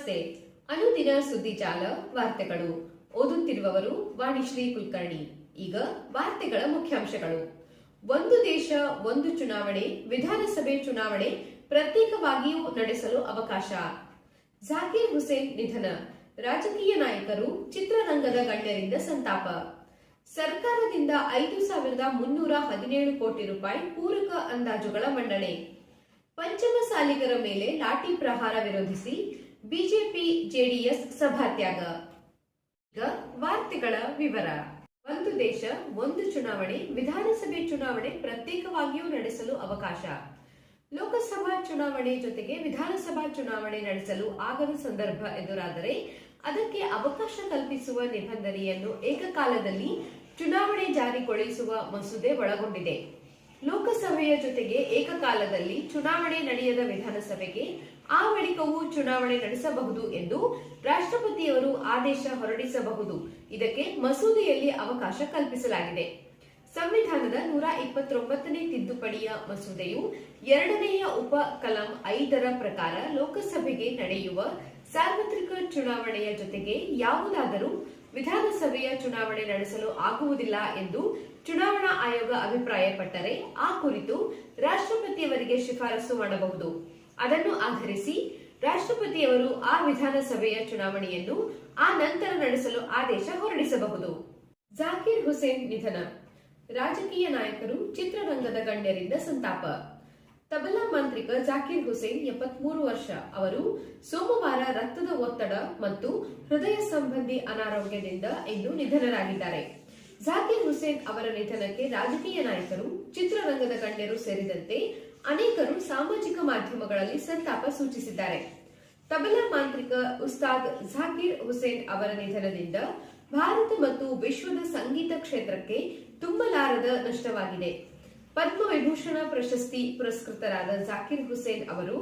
ನಮಸ್ತೆ. ಅನುದಿನ ಸುದ್ದಿಜಾಲ ವಾರ್ತೆಗಳು. ಓದುತ್ತಿರುವವರು ವಾಣಿಶ್ರೀ ಕುಲಕರ್ಣಿ. ಈಗ ವಾರ್ತೆಗಳ ಮುಖ್ಯಾಂಶಗಳು. ಒಂದು ದೇಶ, ಒಂದು ಚುನಾವಣೆ, ವಿಧಾನಸಭೆ ಚುನಾವಣೆ ಪ್ರತ್ಯೇಕವಾಗಿಯೂ ನಡೆಸಲು ಅವಕಾಶ. ಜಾಕೀರ್ ಹುಸೇನ್ ನಿಧನ. ರಾಜಕೀಯ ನಾಯಕರು ಚಿತ್ರರಂಗದ ಗಣ್ಯರಿಂದ ಸಂತಾಪ. ಸರ್ಕಾರದಿಂದ ಐದು ಸಾವಿರದ ಮುನ್ನೂರ ಹದಿನೇಳು ಕೋಟಿ ರೂಪಾಯಿ ಪೂರಕ ಅಂದಾಜುಗಳ ಮಂಡನೆ. ಪಂಚಮಸಾಲಿಗರ ಮೇಲೆ ಲಾಠಿ ಪ್ರಹಾರ ವಿರೋಧಿಸಿ ಬಿಜೆಪಿ ಜೆಡಿಎಸ್ ಸಭಾತ್ಯಾಗ. ಈಗ ವಾರ್ತೆಗಳ ವಿವರ. ಒಂದು ದೇಶ, ಒಂದು ಚುನಾವಣೆ, ವಿಧಾನಸಭೆ ಚುನಾವಣೆ ಪ್ರತ್ಯೇಕವಾಗಿಯೂ ನಡೆಸಲು ಅವಕಾಶ. ಲೋಕಸಭಾ ಚುನಾವಣೆ ಜೊತೆಗೆ ವಿಧಾನಸಭಾ ಚುನಾವಣೆ ನಡೆಸಲು ಆಗದ ಸಂದರ್ಭ ಎದುರಾದರೆ ಅದಕ್ಕೆ ಅವಕಾಶ ಕಲ್ಪಿಸುವ ನಿಬಂಧನೆಯನ್ನು ಏಕಕಾಲದಲ್ಲಿ ಚುನಾವಣೆ ಜಾರಿಗೊಳಿಸುವ ಮಸೂದೆ ಒಳಗೊಂಡಿದೆ. ಲೋಕಸಭೆಯ ಜೊತೆಗೆ ಏಕಕಾಲದಲ್ಲಿ ಚುನಾವಣೆ ನಡೆಯದ ವಿಧಾನಸಭೆಗೆ ಆ ಬಳಿಕವೂ ಚುನಾವಣೆ ನಡೆಸಬಹುದು ಎಂದು ರಾಷ್ಟ್ರಪತಿಯವರು ಆದೇಶ ಹೊರಡಿಸಬಹುದು. ಇದಕ್ಕೆ ಮಸೂದೆಯಲ್ಲಿ ಅವಕಾಶ ಕಲ್ಪಿಸಲಾಗಿದೆ. ಸಂವಿಧಾನದ ನೂರ ಇಪ್ಪತ್ತೊಂಬತ್ತನೇ ತಿದ್ದುಪಡಿಯ ಮಸೂದೆಯು ಎರಡನೆಯ ಉಪ ಕಲಂ ಐದರ ಪ್ರಕಾರ ಲೋಕಸಭೆಗೆ ನಡೆಯುವ ಸಾರ್ವತ್ರಿಕ ಚುನಾವಣೆಯ ಜೊತೆಗೆ ಯಾವುದಾದರೂ ವಿಧಾನಸಭೆಯ ಚುನಾವಣೆ ನಡೆಸಲು ಆಗುವುದಿಲ್ಲ ಎಂದು ಚುನಾವಣಾ ಆಯೋಗ ಅಭಿಪ್ರಾಯಪಟ್ಟರೆ ಆ ಕುರಿತು ರಾಷ್ಟ್ರಪತಿಯವರಿಗೆ ಶಿಫಾರಸು ಮಾಡಬಹುದು. ಅದನ್ನು ಆಧರಿಸಿ ರಾಷ್ಟ್ರಪತಿಯವರು ಆ ವಿಧಾನಸಭೆಯ ಚುನಾವಣೆಯನ್ನು ಆ ನಂತರ ನಡೆಸಲು ಆದೇಶ ಹೊರಡಿಸಬಹುದು. ಜಾಕೀರ್ ಹುಸೇನ್ ನಿಧನ. ರಾಜಕೀಯ ನಾಯಕರು ಚಿತ್ರರಂಗದ ಗಣ್ಯರಿಂದ ಸಂತಾಪ. ತಬಲಾ ಮಾಂತ್ರಿಕ ಜಾಕಿರ್ ಹುಸೇನ್ ಎಪ್ಪತ್ಮೂರು ವರ್ಷ. ಅವರು ಸೋಮವಾರ ರಕ್ತದ ಒತ್ತಡ ಮತ್ತು ಹೃದಯ ಸಂಬಂಧಿ ಅನಾರೋಗ್ಯದಿಂದ ಇಂದು ನಿಧನರಾಗಿದ್ದಾರೆ. ಜಾಕಿರ್ ಹುಸೇನ್ ಅವರ ನಿಧನಕ್ಕೆ ರಾಜಕೀಯ ನಾಯಕರು, ಚಿತ್ರರಂಗದ ಗಣ್ಯರು ಸೇರಿದಂತೆ ಅನೇಕರು ಸಾಮಾಜಿಕ ಮಾಧ್ಯಮಗಳಲ್ಲಿ ಸಂತಾಪ ಸೂಚಿಸಿದ್ದಾರೆ. ತಬಲಾ ಮಾಂತ್ರಿಕ ಉಸ್ತಾದ್ ಜಾಕೀರ್ ಹುಸೇನ್ ಅವರ ನಿಧನದಿಂದ ಭಾರತ ಮತ್ತು ವಿಶ್ವದ ಸಂಗೀತ ಕ್ಷೇತ್ರಕ್ಕೆ ತುಂಬಲಾರದ ನಷ್ಟವಾಗಿದೆ. ಪದ್ಮವಿಭೂಷಣ ಪ್ರಶಸ್ತಿ ಪುರಸ್ಕೃತರಾದ ಜಾಕಿರ್ ಹುಸೇನ್ ಅವರು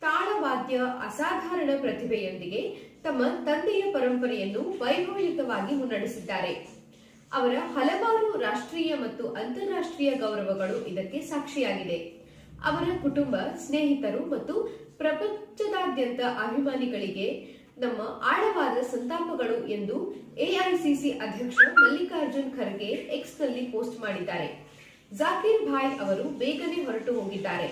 ತಾಳವಾದ್ಯ ಅಸಾಧಾರಣ ಪ್ರತಿಭೆಯೊಂದಿಗೆ ತಮ್ಮ ತಂದೆಯ ಪರಂಪರೆಯನ್ನು ವೈಭವಯುತವಾಗಿ ಮುನ್ನಡೆಸಿದ್ದಾರೆ. ಅವರ ಹಲವಾರು ರಾಷ್ಟ್ರೀಯ ಮತ್ತು ಅಂತಾರಾಷ್ಟ್ರೀಯ ಗೌರವಗಳು ಇದಕ್ಕೆ ಸಾಕ್ಷಿಯಾಗಿದೆ. ಅವರ ಕುಟುಂಬ, ಸ್ನೇಹಿತರು ಮತ್ತು ಪ್ರಪಂಚದಾದ್ಯಂತ ಅಭಿಮಾನಿಗಳಿಗೆ ನಮ್ಮ ಆಳವಾದ ಸಂತಾಪಗಳು ಎಂದು ಎಐಸಿಸಿ ಅಧ್ಯಕ್ಷ ಮಲ್ಲಿಕಾರ್ಜುನ್ ಖರ್ಗೆ ಎಕ್ಸ್ನಲ್ಲಿ ಪೋಸ್ಟ್ ಮಾಡಿದ್ದಾರೆ. ಜಾಕೀರ್ ಭಾಯ್ ಅವರು ಬೇಗನೆ ಹೊರಟು ಹೋಗಿದ್ದಾರೆ.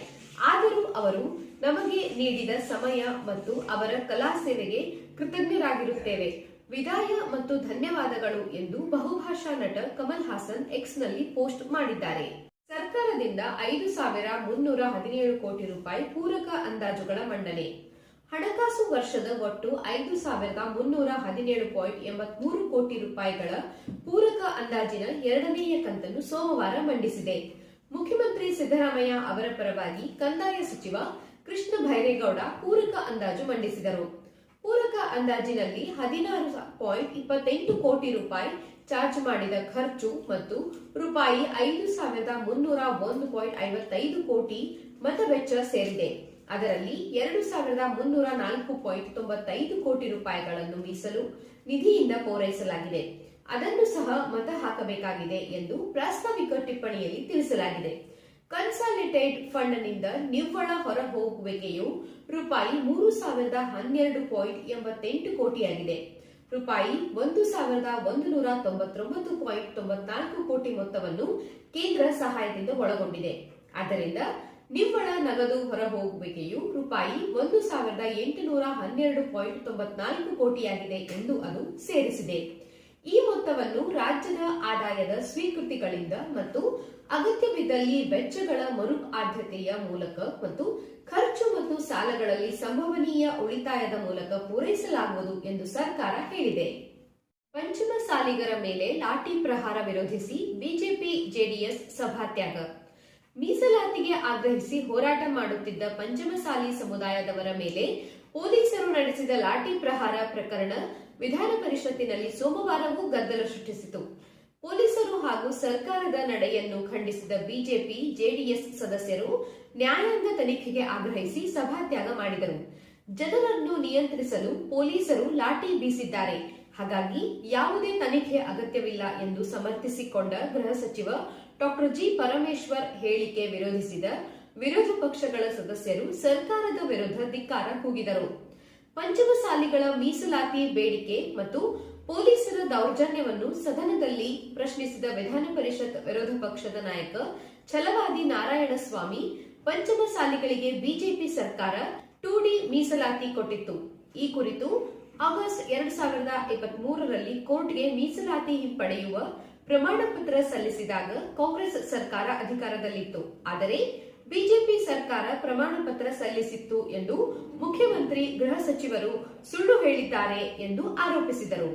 ಆದರೂ ಅವರು ನಮಗೆ ನೀಡಿದ ಸಮಯ ಮತ್ತು ಅವರ ಕಲಾ ಸೇವೆಗೆ ಕೃತಜ್ಞರಾಗಿರುತ್ತೇವೆ. ವಿದಾಯ ಮತ್ತು ಧನ್ಯವಾದಗಳು ಎಂದು ಬಹುಭಾಷಾ ನಟ ಕಮಲ್ ಹಾಸನ್ ಎಕ್ಸ್ನಲ್ಲಿ ಪೋಸ್ಟ್ ಮಾಡಿದ್ದಾರೆ. ಸರ್ಕಾರದಿಂದ ಐದು ಸಾವಿರ ಮುನ್ನೂರ ಹದಿನೇಳು ಕೋಟಿ ರೂಪಾಯಿ ಪೂರಕ ಅಂದಾಜುಗಳ ಮಂಡನೆ. ಹಣಕಾಸು ವರ್ಷದ ಒಟ್ಟು ಐದು ಸಾವಿರದ ಮುನ್ನೂರ ಹದಿನೇಳು ಪಾಯಿಂಟ್ ಎಂಬತ್ಮೂರು ಕೋಟಿ ರೂಪಾಯಿಗಳ ಪೂರಕ ಅಂದಾಜಿನ ಎರಡನೆಯ ಕಂತನ್ನು ಸೋಮವಾರ ಮಂಡಿಸಿದೆ. ಮುಖ್ಯಮಂತ್ರಿ ಸಿದ್ದರಾಮಯ್ಯ ಅವರ ಪರವಾಗಿ ಕಂದಾಯ ಸಚಿವ ಕೃಷ್ಣ ಭೈರೇಗೌಡ ಪೂರಕ ಅಂದಾಜು ಮಂಡಿಸಿದರು. ಪೂರಕ ಅಂದಾಜಿನಲ್ಲಿ ಹದಿನಾರು ಪಾಯಿಂಟ್ ಇಪ್ಪತ್ತೆಂಟು ಕೋಟಿ ರೂಪಾಯಿ ಚಾರ್ಜ್ ಮಾಡಿದ ಖರ್ಚು ಮತ್ತು ರೂಪಾಯಿ ಐದು ಸಾವಿರದ ಮುನ್ನೂರ ಒಂದು ಪಾಯಿಂಟ್ ಐವತ್ತೈದು ಕೋಟಿ ಮತವೆಚ್ಚ ಸೇರಿದೆ. ಅದರಲ್ಲಿ ಎರಡು ಸಾವಿರದ ಮುನ್ನೂರ ನಾಲ್ಕು ಪಾಯಿಂಟ್ ತೊಂಬತ್ತೈದು ಕೋಟಿ ರೂಪಾಯಿಗಳನ್ನು ಮೀಸಲು ನಿಧಿಯಿಂದ ಪೂರೈಸಲಾಗಿದೆ. ಅದನ್ನು ಸಹ ಮತ ಹಾಕಬೇಕಾಗಿದೆ ಎಂದು ಪ್ರಾಸ್ತಾವಿಕ ಟಿಪ್ಪಣಿಯಲ್ಲಿ ತಿಳಿಸಲಾಗಿದೆ. ಕನ್ಸಾಲಿಟೇಟ್ ಫಂಡ್ನಿಂದ ನಿವ್ವಳ ಹೊರಹೋಗುವಿಕೆಯು ರೂಪಾಯಿ ಮೂರು ಸಾವಿರದ ಹನ್ನೆರಡು ಪಾಯಿಂಟ್ ಎಂಬತ್ತೆಂಟು ಕೋಟಿಯಾಗಿದೆ. ರೂಪಾಯಿ ಒಂದು ಸಾವಿರದ ಒಂದು ನೂರ ತೊಂಬತ್ತೊಂಬತ್ತು ಪಾಯಿಂಟ್ ತೊಂಬತ್ನಾಲ್ಕು ಕೋಟಿ ಮೊತ್ತವನ್ನು ಕೇಂದ್ರ ಸಹಾಯದಿಂದ ಒಳಗೊಂಡಿದೆ. ಆದ್ದರಿಂದ ನಿವ್ವಳ ನಗದು ಹೊರಹೋಗುವಿಕೆಯು ರೂಪಾಯಿ ಒಂದು ಸಾವಿರದ ಎಂಟುನೂರ ಹನ್ನೆರಡು ಪಾಯಿಂಟ್ ತೊಂಬತ್ನಾಲ್ಕು ಕೋಟಿಯಾಗಿದೆ ಎಂದು ಅದು ಸೇರಿಸಿದೆ. ಈ ಮೊತ್ತವನ್ನು ರಾಜ್ಯದ ಆದಾಯದ ಸ್ವೀಕೃತಿಗಳಿಂದ ಮತ್ತು ಅಗತ್ಯವಿದ್ದಲ್ಲಿ ವೆಚ್ಚಗಳ ಮರು ಆದ್ಯತೆಯ ಮೂಲಕ ಮತ್ತು ಖರ್ಚು ಮತ್ತು ಸಾಲಗಳಲ್ಲಿ ಸಂಭವನೀಯ ಉಳಿತಾಯದ ಮೂಲಕ ಪೂರೈಸಲಾಗುವುದು ಎಂದು ಸರ್ಕಾರ ಹೇಳಿದೆ. ಪಂಚಮ ಸಾಲಿಗರ ಮೇಲೆ ಲಾಠಿ ಪ್ರಹಾರ ವಿರೋಧಿಸಿ ಬಿಜೆಪಿ ಜೆಡಿಎಸ್ ಸಭಾತ್ಯಾಗ ಮೀಸಲಾತಿಗೆ ಆಗ್ರಹಿಸಿ ಹೋರಾಟ ಮಾಡುತ್ತಿದ್ದ ಪಂಚಮಸಾಲಿ ಸಮುದಾಯದವರ ಮೇಲೆ ಪೊಲೀಸರು ನಡೆಸಿದ ಲಾಠಿ ಪ್ರಹಾರ ಪ್ರಕರಣ ವಿಧಾನ ಪರಿಷತ್ತಿನಲ್ಲಿ ಸೋಮವಾರವೂ ಗದ್ದಲ ಸೃಷ್ಟಿಸಿತು. ಪೊಲೀಸರು ಹಾಗೂ ಸರ್ಕಾರದ ನಡೆಯನ್ನು ಖಂಡಿಸಿದ ಬಿಜೆಪಿ, ಜೆಡಿಎಸ್ ಸದಸ್ಯರು ನ್ಯಾಯಾಂಗ ತನಿಖೆಗೆ ಆಗ್ರಹಿಸಿ ಸಭಾತ್ಯಾಗ ಮಾಡಿದರು. ಜನರನ್ನು ನಿಯಂತ್ರಿಸಲು ಪೊಲೀಸರು ಲಾಠಿ ಬೀಸಿದ್ದಾರೆ. ಹಾಗಾಗಿ ಯಾವುದೇ ತನಿಖೆ ಅಗತ್ಯವಿಲ್ಲ ಎಂದು ಸಮರ್ಥಿಸಿಕೊಂಡ ಗೃಹ ಸಚಿವ ಡಾಕ್ಟರ್ ಜಿ ಪರಮೇಶ್ವರ್ ಹೇಳಿಕೆ ವಿರೋಧಿಸಿದ ವಿರೋಧ ಪಕ್ಷಗಳ ಸದಸ್ಯರು ಸರ್ಕಾರದ ವಿರುದ್ಧ ಧಿಕ್ಕಾರ ಕೂಗಿದರು. ಪಂಚಮಸಾಲಿಗಳ ಮೀಸಲಾತಿ ಬೇಡಿಕೆ ಮತ್ತು ಪೊಲೀಸರ ದೌರ್ಜನ್ಯವನ್ನು ಸದನದಲ್ಲಿ ಪ್ರಶ್ನಿಸಿದ ವಿಧಾನ ಪರಿಷತ್ ವಿರೋಧ ಪಕ್ಷದ ನಾಯಕ ಛಲವಾದಿ ನಾರಾಯಣಸ್ವಾಮಿ ಪಂಚಮಸಾಲಿಗಳಿಗೆ ಬಿಜೆಪಿ ಸರ್ಕಾರ ಟೂ ಮೀಸಲಾತಿ ಕೊಟ್ಟಿತ್ತು. ಈ ಕುರಿತು ಆಗಸ್ಟ್ ಎರಡ್ ಸಾವಿರದ ಇಪ್ಪತ್ತ್ ಮೂರರಲ್ಲಿ ಕೋರ್ಟ್ಗೆ ಮೀಸಲಾತಿ ಹಿಂಪಡೆಯುವ ಪ್ರಮಾಣ ಪತ್ರ ಸಲ್ಲಿಸಿದಾಗ ಕಾಂಗ್ರೆಸ್ ಸರ್ಕಾರ ಅಧಿಕಾರದಲ್ಲಿತ್ತು. ಆದರೆ ಬಿಜೆಪಿ ಸರ್ಕಾರ ಪ್ರಮಾಣ ಪತ್ರ ಸಲ್ಲಿಸಿತ್ತು ಎಂದು ಮುಖ್ಯಮಂತ್ರಿ ಗೃಹ ಸಚಿವರು ಸುಳ್ಳು ಹೇಳಿದ್ದಾರೆ ಎಂದು ಆರೋಪಿಸಿದರು.